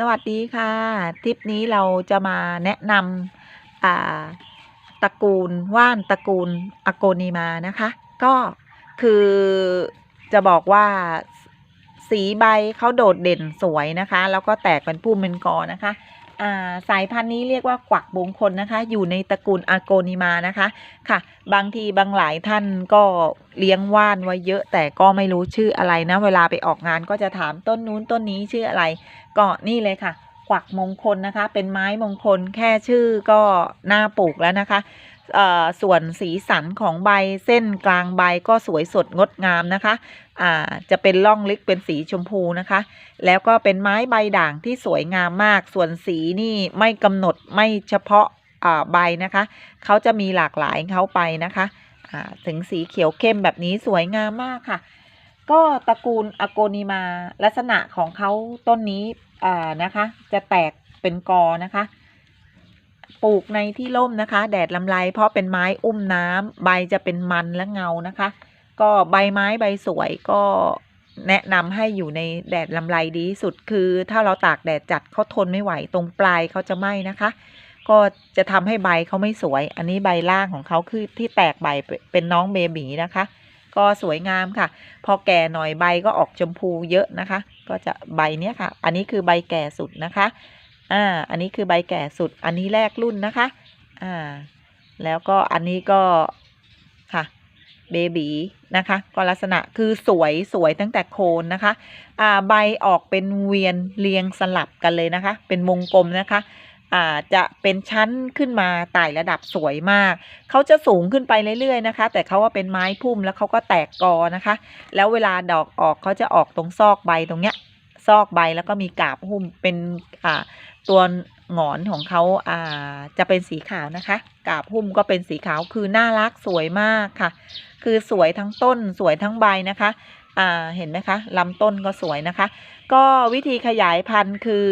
สวัสดีค่ะ ทริปนี้เราจะมาแนะนำตระกูลว่านตระกูลอโกนีมานะคะ ก็คือจะบอกว่าสีใบเขาโดดเด่นสวยนะคะ แล้วก็แตกเป็นพุ่มเป็นกอนะคะ สายพันธุ์นี้เรียกว่ากวักมงคนนะคะ อยู่ในตระกูลอโกนิมานะคะค่ะ บางทีบางหลายท่านก็เลี้ยงว่านไว้เยอะ แต่ก็ไม่รู้ชื่ออะไรนะ เวลาไปออกงานก็จะถามต้นนู้นต้นนี้ชื่ออะไร ก็นี่เลยค่ะ กวักมงคลนะคะ เป็นไม้มงคลแค่ชื่อก็น่าปลูกแล้วนะคะ ส่วนสีสันของใบเส้นกลางใบก็สวยสดงดงามนะคะอ่าจะเป็นร่องลึกเป็นสีชมพูนะคะ แล้วก็เป็นไม้ใบด่างที่สวยงามมาก ส่วนสีนี่ไม่กำหนดไม่เฉพาะใบนะคะ เขาจะมีหลากหลายเขาไปนะคะอ่าถึงสีเขียวเข้มแบบนี้สวยงามมากค่ะ ก็ตระกูลอโกนิมาลักษณะของเขาต้นนี้นะคะ จะแตกเป็นกอนะคะ ปลูกในที่ร่มนะคะ แดดลำไรเพราะเป็นไม้อุ้มน้ำใบจะเป็นมันและเงานะคะ ก็ใบไม้ใบสวยก็แนะนำให้อยู่ในแดดลำไรดีสุดคือถ้าเราตากแดดจัดเขาทนไม่ไหวตรงปลายเขาจะไหม้นะคะ ก็จะทำให้ใบเขาไม่สวย อันนี้ใบล่างของเขาคือที่แตกใบเป็นน้องเบบีนะคะ ก็สวยงามค่ะ พอแก่หน่อยใบก็ออกชมพูเยอะนะคะ ก็จะใบเนี้ยค่ะ อันนี้คือใบแก่สุดนะคะ อ่า อันนี้คือใบแก่สุด อันนี้แรกรุ่นนะคะ อ่า แล้วก็อันนี้ก็ค่ะ เบบีนะคะ ก็ลักษณะคือสวยสวยตั้งแต่โคนนะคะ อ่า ใบออกเป็นเวียนเรียงสลับกันเลยนะคะ เป็นวงกลมนะคะอ่าจะเป็นชั้นขึ้นมาไต่ระดับสวยมาก เขาจะสูงขึ้นไปเรื่อยๆนะคะ แต่เขาว่าเป็นไม้พุ่มแล้วเขาก็แตกกอนะคะ แล้วเวลาดอกออกเขาจะออกตรงซอกใบตรงเนี้ย ซอกใบแล้วก็มีกาบหุ้มเป็นอ่าตัวหงอนของเขาอ่าจะเป็นสีขาวนะคะ กาบหุ้มก็เป็นสีขาวคือน่ารักสวยมากค่ะ คือสวยทั้งต้นสวยทั้งใบนะคะอ่าเห็นไหมคะลำต้นก็สวยนะคะ ก็วิธีขยายพันธุ์คือ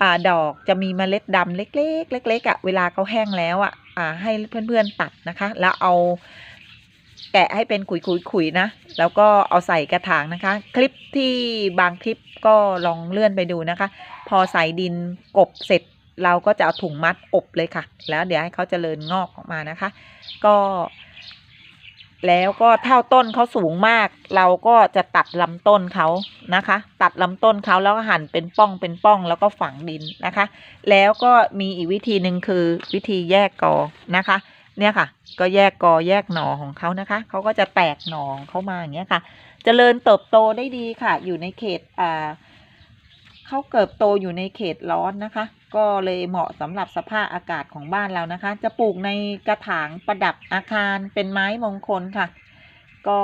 อ่าดอกจะมีเมล็ดดำเล็กๆ เล็กๆอะ่ะเวลาเขาแห้งแล้วอะ่ะอ่าให้เพื่อนๆตัดนะคะ แล้วเอา แกะให้เป็นขุยๆๆนะ แล้วก็เอาใส่กระถางนะคะ คลิปที่บางคลิปก็ลองเลื่อนไปดูนะคะ พอใส่ดินกบเสร็จเราก็จะเอาถุงมัดอบเลยค่ะ แล้วเดี๋ยวให้เขาเจริญงอกออกมานะคะ ก็ แล้วก็เท่าต้นเขาสูงมาก เราก็จะตัดลำต้นเขานะคะ ตัดลำต้นเขาแล้วก็หั่นเป็นป้องเป็นป้องแล้วก็ฝังดินนะคะ แล้วก็มีอีกวิธีหนึ่งคือวิธีแยกกอนะคะ เนี่ยค่ะ ก็แยกกอแยกหน่อของเขานะคะ เขาก็จะแตกหน่องเข้ามาอย่างเงี้ยค่ะจเจริญเติบโตได้ดีค่ะ อยู่ในเขตอ่าเขาเกิดโตอยู่ในเขตร้อนนะคะ ก็เลยเหมาะสำหรับสภาพอากาศของบ้านเรานะคะ จะปลูกในกระถางประดับอาคารเป็นไม้มงคลค่ะ ก็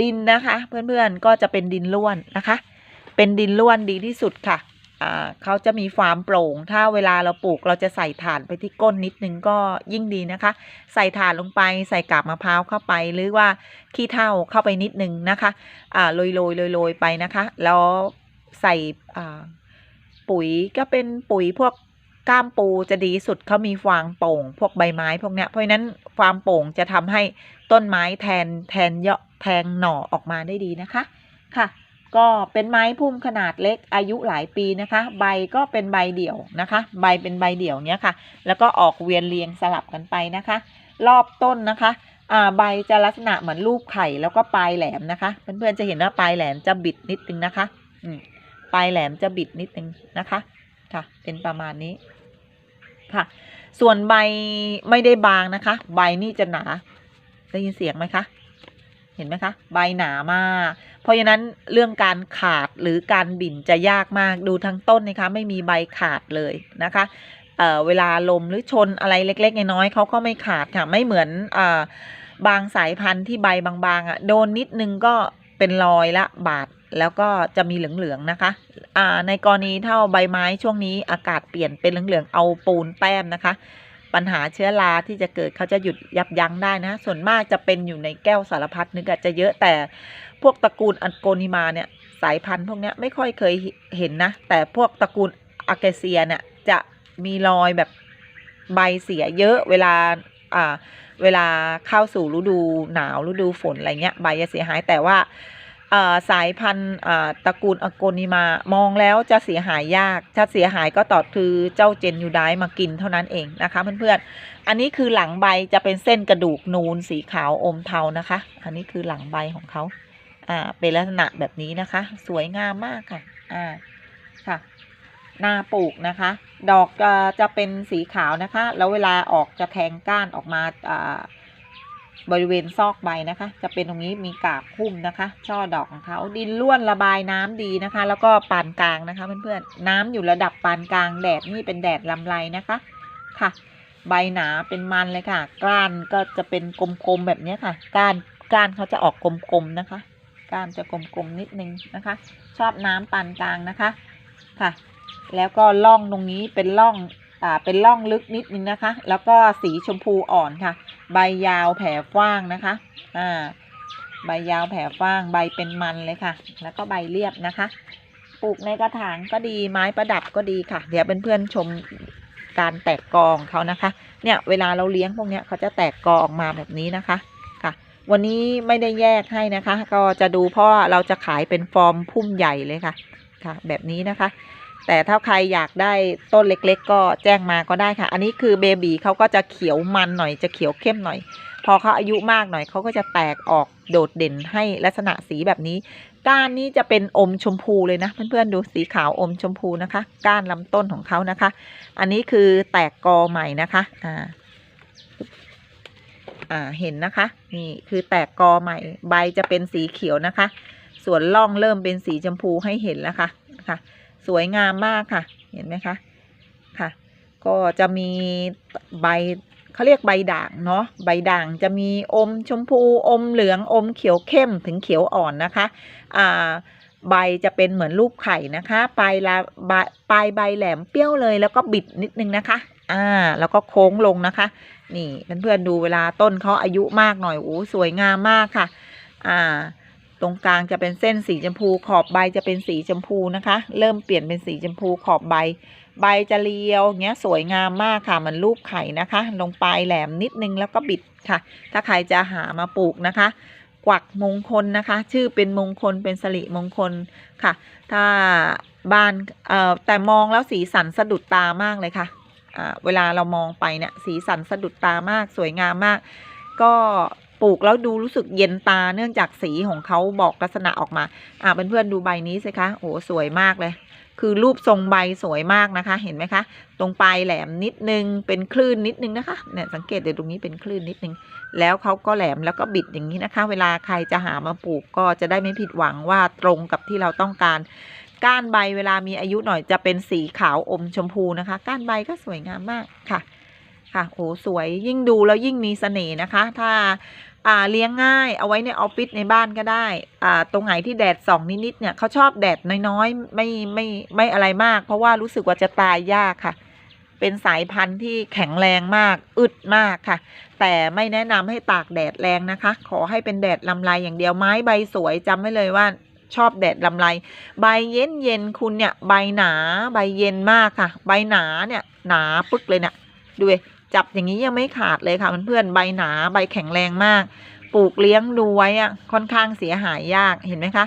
ดินนะคะ เพื่อนๆก็จะเป็นดินล้วนนะคะ เป็นดินล้วนดีที่สุดค่ะ เขาจะมีความโปร่ง ถ้าเวลาเราปลูกเราจะใส่ถ่านไปที่ก้นนิดนึงก็ยิ่งดีนะคะ ใส่ถ่านลงไปใส่กาบมะพร้าวเข้าไปหรือว่าขี้เถ้าเข้าไปนิดนึงนะคะอ่าโรยโรยโรยโรยไปนะคะ แล้วใส่ปุ๋ยก็เป็นปุ๋ยพวกก้ามปูจะดีสุดเขามีฟางโป่ง พวกใบไม้พวกเนี้ยเพราะฉะนั้นฟางโป่งจะทำให้ต้นไม้แทนแทนเยาะแทงหน่อออกมาได้ดีนะคะค่ะ ก็เป็นไม้พุ่มขนาดเล็กอายุหลายปีนะคะ ใบก็เป็นใบเดี่ยวนะคะ ใบเป็นใบเดี่ยวเนี้ยค่ะ แล้วก็ออกเวียนเรียงสลับกันไปนะคะ รอบต้นนะคะอ่าใบจะลักษณะเหมือนรูปไข่แล้วก็ปลายแหลมนะคะ เพื่อนๆจะเห็นว่าปลายแหลมจะบิดนิดนึงนะคะอืมปลายแหลมจะบิดนิดนึงนะคะค่ะ เป็นประมาณนี้ค่ะ ส่วนใบไม่ได้บางนะคะ ใบนี่จะหนาได้ยินเสียงไหมคะ เห็นไหมคะใบหนามาก เพราะฉะนั้นเรื่องการขาดหรือการบิ่นจะยากมากดูทั้งต้นนะคะไม่มีใบขาดเลยนะคะเเวลาลมหรือชนอะไรเล็กๆน้อยๆเขาก็ไม่ขาดค่ะไม่เหมือนอบางสายพันธุ์ที่ใบบางๆอะโดนนิดนึงก็เป็นรอยละบาดแล้วก็จะมีเหลืองๆนะคะในกรณีถ้าใบไม้ช่วงนี้อากาศเปลี่ยนเป็นเหลืองๆเอาปูนแต้มนะคะ ปัญหาเชื้อราที่จะเกิดเขาจะหยุดยับยั้งได้นะ ส่วนมากจะเป็นอยู่ในแก้วสารพัดนึกอะจะเยอะแต่พวกตระกูลอันโกนิมาเนี่ยสายพันธุ์พวกนี้ไม่ค่อยเคยเห็นนะ แต่พวกตระกูลอาเกเซียเนี่ยจะมีรอยแบบใบเสียเยอะเวลาอ่าเวลาเข้าสู่ฤดูหนาวฤดูฝนอะไรเงี้ยใบจะเสียหายแต่ว่า สายพันธุ์ตระกูลอโกนิมามองแล้วจะเสียหายยากถ้าเสียหายก็ต่อคือเจ้าเจนยูไดมากินเท่านั้นเองนะคะเพื่อนๆ อันนี้คือหลังใบจะเป็นเส้นกระดูกนูนสีขาวอมเทานะคะ อันนี้คือหลังใบของเขาอ่าเป็นลักษณะแบบนี้นะคะ สวยงามมากค่ะอ่าค่ะหน้าปลูกนะคะ ดอกจะจะเป็นสีขาวนะคะ แล้วเวลาออกจะแทงก้านออกมาอ่า บริเวณซอกใบนะคะ จะเป็นตรงนี้มีกาบหุ้มนะคะ ช่อดอกของเขาดินล้วนระบายน้ำดีนะคะ แล้วก็ปานกลางนะคะเพื่อนๆน้ำอยู่ระดับปานกลางแดดนี่เป็นแดดลำไรนะคะค่ะ ใบหนาเป็นมันเลยค่ะ ก้านก็จะเป็นกลมๆแบบนี้ค่ะ ก้านก้านเขาจะออกกลมๆนะคะ ก้านจะกลมๆนิดนึงนะคะ ชอบน้ำปานกลางนะคะค่ะ แล้วก็ล่องตรงนี้เป็นล่อง เป็นล่องลึกนิดนึงนะคะ แล้วก็สีชมพูอ่อนค่ะ ใบยาวแผ่ฟ้างนะคะอ่าใบยาวแผ่ฟ้างใบเป็นมันเลยค่ะ แล้วก็ใบเรียบนะคะ ปลูกในกระถางก็ดีไม้ประดับก็ดีค่ะ เดี๋ยวเพื่อนๆชมการแตกกอของเขานะคะ เนี่ยเวลาเราเลี้ยงพวกเนี้ยเขาจะแตกกอออกมาแบบนี้นะคะค่ะ วันนี้ไม่ได้แยกให้นะคะ ก็จะดูเพราะว่าเราจะขายเป็นฟอร์มพุ่มใหญ่เลยค่ะค่ะ แบบนี้นะคะ แต่ถ้าใครอยากได้ต้นเล็ก ๆ ก็แจ้งมาก็ได้ค่ะ อันนี้คือเบบีเขาก็จะเขียวมันหน่อยจะเขียวเข้มหน่อย พอเขาอายุมากหน่อยเขาก็จะแตกออกโดดเด่นให้ลักษณะสีแบบนี้ ก้านนี้จะเป็นอมชมพูเลยนะเพื่อนๆดูสีขาวอมชมพูนะคะ ก้านลำต้นของเขานะคะ อันนี้คือแตกกอใหม่นะคะอ่าอ่าเห็นนะคะ นี่คือแตกกอใหม่ ใบจะเป็นสีเขียวนะคะ ส่วนล่องเริ่มเป็นสีชมพูให้เห็นแล้วค่ะค่ะ สวยงามมากค่ะ เห็นไหมคะ ค่ะ ก็จะมีใบเขาเรียกใบด่างเนาะ ใบด่างจะมีอมชมพูอมเหลืองอมเขียวเข้มถึงเขียวอ่อนนะคะ อ่าใบจะเป็นเหมือนรูปไข่นะคะปลายละปลายใบแหลมเปรี้ยวเลย แล้วก็บิดนิดนึงนะคะ อ่า แล้วก็โค้งลงนะคะ นี่เพื่อนๆดูเวลาต้นเขาอายุมากหน่อยโอ้สวยงามมากค่ะ อ่า ตรงกลางจะเป็นเส้นสีชมพูขอบใบจะเป็นสีชมพูนะคะ เริ่มเปลี่ยนเป็นสีชมพูขอบใบ ใบจะเรียวเงี้ยสวยงามมากค่ะเหมันรูปไข่นะคะ ลงปลายแหลมนิดนึงแล้วก็บิดค่ะ ถ้าใครจะหามาปลูกนะคะ กวักมงคลนะคะ ชื่อเป็นมงคลเป็นสิริมงคลค่ะ ถ้าบ้านเอ่อแต่มองแล้วสีสันสะดุดตามากเลยค่ะอ่าเวลาเรามองไปเนี่ยสีสันสะดุดตามากสวยงามมาก ก็ ปลูกแล้วดูรู้สึกเย็นตาเนื่องจากสีของเขาบอกลักษณะออกมา อ่าเพื่อนๆดูใบนี้สิคะโอ้สวยมากเลย คือรูปทรงใบสวยมากนะคะ เห็นไหมคะ ตรงปลายแหลมนิดนึงเป็นคลื่นนิดนึงนะคะเนี่ยสังเกตเดี๋ยวตรงนี้เป็นคลื่นนิดนึง แล้วเขาก็แหลมแล้วก็บิดอย่างนี้นะคะ เวลาใครจะหามาปลูกก็จะได้ไม่ผิดหวังว่าตรงกับที่เราต้องการก้านใบเวลามีอายุหน่อยจะเป็นสีขาวอมชมพูนะคะ ก้านใบก็สวยงามมากค่ะ ค่ะโอ้สวยยิ่งดูแล้วยิ่งมีเสน่ห์นะคะ ถ้า อ่าเลี้ยงง่ายเอาไว้ในออฟฟิศในบ้านก็ได้อ่าตรงไหนที่แดดส่องนิดๆเนี่ยเขาชอบแดดน้อยๆไม่ไม่ไม่อะไรมาก เพราะว่ารู้สึกว่าจะตายยากค่ะ เป็นสายพันธุ์ที่แข็งแรงมากอึดมากค่ะ แต่ไม่แนะนำให้ตากแดดแรงนะคะ ขอให้เป็นแดดลำไรอย่างเดียวไม้ใบสวยจำไว้เลยว่าชอบแดดลำไรใบเย็นเย็นคุณเนี่ย ใบหนา ใบเย็นมากค่ะ ใบหนาเนี่ย หนาปึ๊กเลยเนี่ยดูดิ จับอย่างนี้ยังไม่ขาดเลยค่ะเพื่อนๆใบหนาใบแข็งแรงมาก ปลูกเลี้ยงดูไว้อะค่อนข้างเสียหายยากเห็นไหมคะ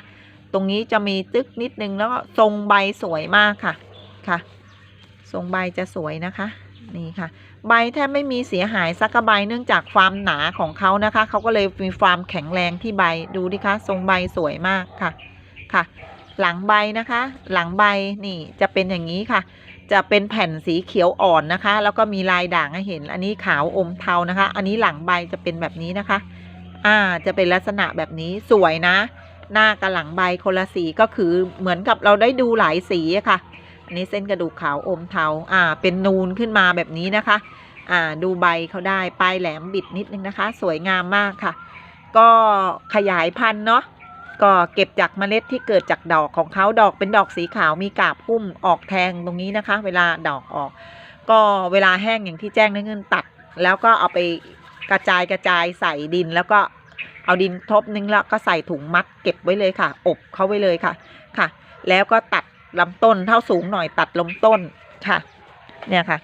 ตรงนี้จะมีตึกนิดนึงแล้วก็ทรงใบสวยมากค่ะค่ะ ทรงใบจะสวยนะคะนี่ค่ะ ใบแทบไม่มีเสียหายสักใบเนื่องจากความหนาของเขานะคะเขาก็เลยมีความแข็งแรงที่ใบดูดิคะทรงใบสวยมากค่ะค่ะ หลังใบนะคะ หลังใบนี่จะเป็นอย่างนี้ค่ะ จะเป็นแผ่นสีเขียวอ่อนนะคะ แล้วก็มีลายด่างให้เห็น อันนี้ขาวอมเทานะคะ อันนี้หลังใบจะเป็นแบบนี้นะคะ อ่า จะเป็นลักษณะแบบนี้สวยนะ หน้ากับหลังใบคนละสีก็คือเหมือนกับเราได้ดูหลายสีะค่ะ อันนี้เส้นกระดูกขาวอมเทา อ่า เป็นนูนขึ้นมาแบบนี้นะคะ อ่า ดูใบเขาได้ปลายแหลมบิดนิดนึงนะคะ สวยงามมากค่ะ ก็ขยายพันธุ์เนาะ ก็เก็บจากเมล็ดที่เกิดจากดอกของเขาดอกเป็นดอกสีขาวมีกาบพุ่มออกแทงตรงนี้นะคะ เวลาดอกออก ก็เวลาแห้งอย่างที่แจ้งนั่นคือตัด แล้วก็เอาไปกระจายกระจายใส่ดินแล้วก็เอาดินทบนึงแล้วก็ใส่ถุงมัดเก็บไว้เลยค่ะ อบเขาไว้เลยค่ะค่ะ แล้วก็ตัดลำต้นเท่าสูงหน่อยตัดลำต้นค่ะ เนี่ยค่ะ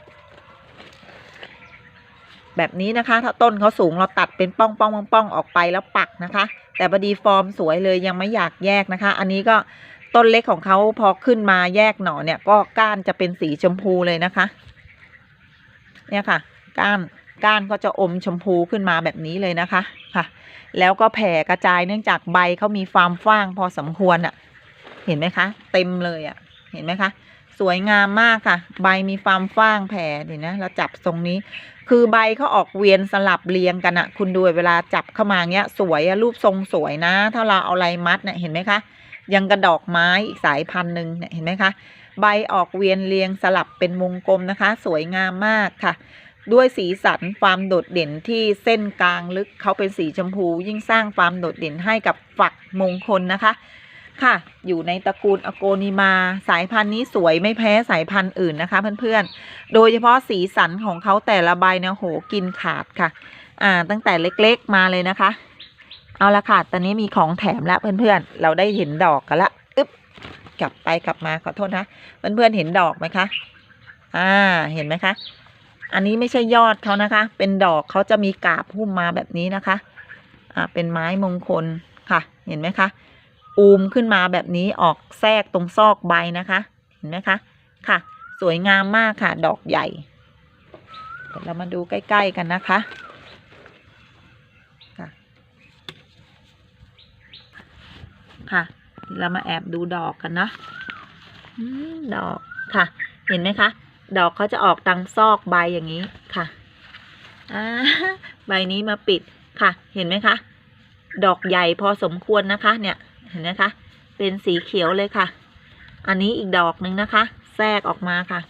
แบบนี้นะคะ ถ้าต้นเขาสูงเราตัดเป็นป้องป้องป้องป้องออกไปแล้วปักนะคะ แต่พอดีฟอร์มสวยเลยยังไม่อยากแยกนะคะ อันนี้ก็ต้นเล็กของเขาพอขึ้นมาแยกหน่อเนี่ย ก็ก้านจะเป็นสีชมพูเลยนะคะ เนี่ยค่ะ ก้านก้านก็จะอมชมพูขึ้นมาแบบนี้เลยนะคะค่ะ แล้วก็แผ่กระจายเนื่องจากใบเขามีความฟ้างพอสมควรอะ่ะ เห็นไหมคะ เต็มเลยอะ่ะ เห็นไหมคะ สวยงามมากค่ะ ใบมีความฟ้างแผ่เห็นนะเราจับตรงนี้ คือใบเขาออกเวียนสลับเรียงกันอะคุณดูเวลาจับเข้ามาเงี้ย สวยอะรูปทรงสวยนะ ถ้าเราเอาอะไรมัดเนี่ยเห็นไหมคะ ยังกระดอกไม้อีกสายพันธุ์หนึ่งเนี่ยเห็นไหมคะ ใบออกเวียนเรียงสลับเป็นวงกลมนะคะ สวยงามมากค่ะ ด้วยสีสันความโดดเด่นที่เส้นกลางลึกเขาเป็นสีชมพู ยิ่งสร้างความโดดเด่นให้กับฝักมงคลนะคะ ค่ะ อยู่ในตระกูลอโกนิมา สายพันธุ์นี้สวยไม่แพ้สายพันธุ์อื่นนะคะเพื่อนๆ โดยเฉพาะสีสันของเขาแต่ละใบเนี่ยโหกินขาดค่ะ อ่า ตั้งแต่เล็กๆมาเลยนะคะ เอาละค่ะ ตอนนี้มีของแถมแล้วเพื่อนๆ เราได้เห็นดอกกันละอึ๊บ กลับไปกลับมาขอโทษนะ เพื่อนๆเห็นดอกไหมคะ อ่า เห็นไหมคะ อันนี้ไม่ใช่ยอดเขานะคะ เป็นดอกเขาจะมีกาบหุ้มมาแบบนี้นะคะ อ่า เป็นไม้มงคลค่ะ เห็นไหมคะ อูมขึ้นมาแบบนี้ออกแทรกตรงซอกใบนะคะ เห็นไหมคะ ค่ะ สวยงามมากค่ะ ดอกใหญ่ เดี๋ยวเรามาดูใกล้ ๆ กันนะคะค่ะค่ะ เรามาแอบดูดอกกันนะดอกค่ะ เห็นไหมคะ ดอกเขาจะออกตังซอกใบอย่างนี้ค่ะใบนี้มาปิดค่ะ เห็นไหมคะ ดอกใหญ่พอสมควรนะคะ เนี่ย เห็นไหมคะ เป็นสีเขียวเลยค่ะ อันนี้อีกดอกหนึ่งนะคะ แทรกออกมาค่ะ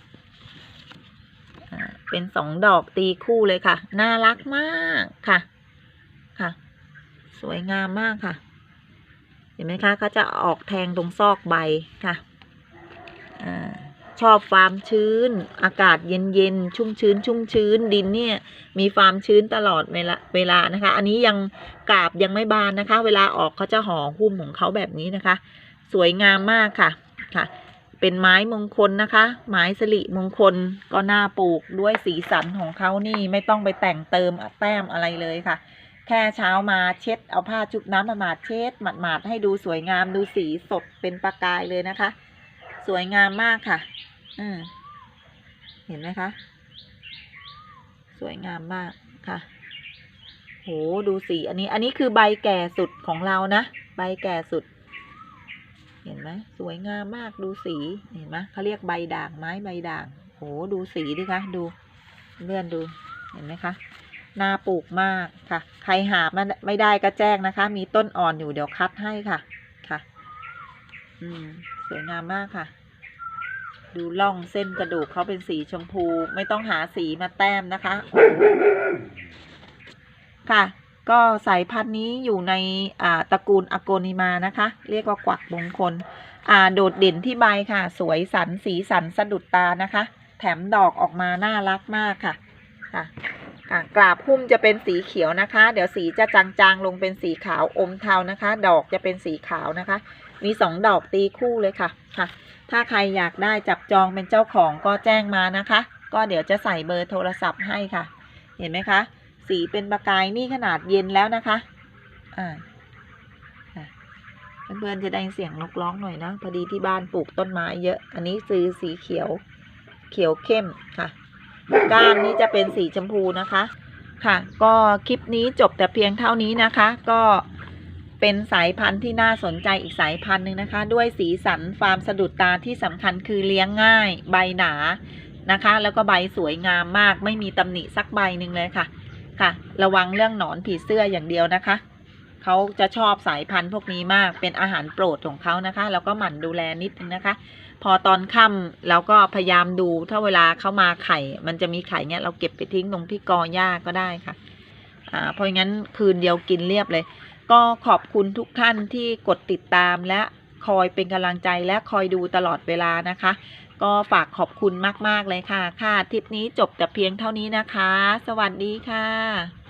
เป็นสองดอกตีคู่เลยค่ะ น่ารักมากค่ะ ค่ะ สวยงามมากค่ะ เห็นไหมคะเขาจะออกแทงตรงซอกใบค่ะ ชอบความชื้น อากาศเย็นๆชุ่มชื้น ชุ่มชื้นดินเนี่ยมีความชื้นตลอดเวลาเวลานะคะ อันนี้ยังกาบยังไม่บานนะคะ เวลาออกเขาจะห่อหุ้มของเขาแบบนี้นะคะ สวยงามมากค่ะค่ะ เป็นไม้มงคลนะคะ ไม้สิริมงคลก็น่าปลูกด้วยสีสันของเขานี่ไม่ต้องไปแต่งเติมแต้มอะไรเลยค่ะ แค่เช้ามาเช็ดเอาผ้าชุบน้ำมาหมาดเช็ดหมาดๆให้ดูสวยงามดูสีสดเป็นประกายเลยนะคะ สวยงามมากค่ะ อืมเห็นไหมคะ สวยงามมากค่ะโหดูสีอันนี้อันนี้คือใบแก่สุดของเรานะ ใบแก่สุด เห็นไหมสวยงามมากดูสีเห็นไหมเขาเรียกใบด่างไม้ใบด่างโหดูสีดิคะดูเลื่อนดูเห็นไหมคะน่าปลูกมากค่ะ ใครหามาไม่ได้ก็แจ้งนะคะ มีต้นอ่อนอยู่เดี๋ยวคัดให้ค่ะค่ะ อืม สวยงามมากค่ะ ดูล่องเส้นกระดูกเขาเป็นสีชมพูไม่ต้องหาสีมาแต้มนะคะ ค่ะ ก็สายพันธุ์นี้อยู่ในตระกูลอโกนิมานะคะ เรียกว่ากวักมงคลโดดเด่นที่ใบค่ะ สวยสันสีสันสะดุดตานะคะ แถมดอกออกมาน่ารักมากค่ะค่ะค่ะกราบพุ่มจะเป็นสีเขียวนะคะ เดี๋ยวสีจะจางๆ ลงเป็นสีขาวอมเทานะคะ ดอกจะเป็นสีขาวนะคะ มีสองดอกตีคู่เลยค่ะค่ะ ถ้าใครอยากได้จับจองเป็นเจ้าของก็แจ้งมานะคะ ก็เดี๋ยวจะใส่เบอร์โทรศัพท์ให้ค่ะ เห็นไหมคะ สีเป็นประกายนี่ขนาดเย็นแล้วนะคะอ่าค่ะเพื่อนๆจะได้เสียงนกร้องหน่อยนะพอดีที่บ้านปลูกต้นไม้เยอะ อันนี้ซื้อสีเขียวเขียวเข้มค่ะก้านนี้จะเป็นสีชมพูนะคะ ค่ะ ก็คลิปนี้จบแต่เพียงเท่านี้นะคะ ก็ เป็นสายพันธุ์ที่น่าสนใจอีกสายพันธุ์หนึ่งนะคะ ด้วยสีสันฟาร์มสะดุดตาที่สำคัญคือเลี้ยงง่าย ใบหนานะคะ แล้วก็ใบสวยงามมาก ไม่มีตำหนิสักใบหนึ่งเลยค่ะ ค่ะ ระวังเรื่องหนอนผีเสื้ออย่างเดียวนะคะเขาจะชอบสายพันธุ์พวกนี้มากเป็นอาหารโปรดของเขานะคะ แล้วก็หมั่นดูแลนิดนึงนะคะ พอตอนค่ำเราก็พยายามดูถ้าเวลาเข้ามาไข่ มันจะมีไข่เนี้ยเราเก็บไปทิ้งตรงที่กอหญ้าก็ได้ค่ะอ่าเพราะงั้นคืนเดียวกินเรียบเลย ก็ขอบคุณทุกท่านที่กดติดตามและคอยเป็นกำลังใจและคอยดูตลอดเวลานะคะ ก็ฝากขอบคุณมาก ๆ เลยค่ะ ค่ะ ทริปนี้จบแต่เพียงเท่านี้นะคะ สวัสดีค่ะ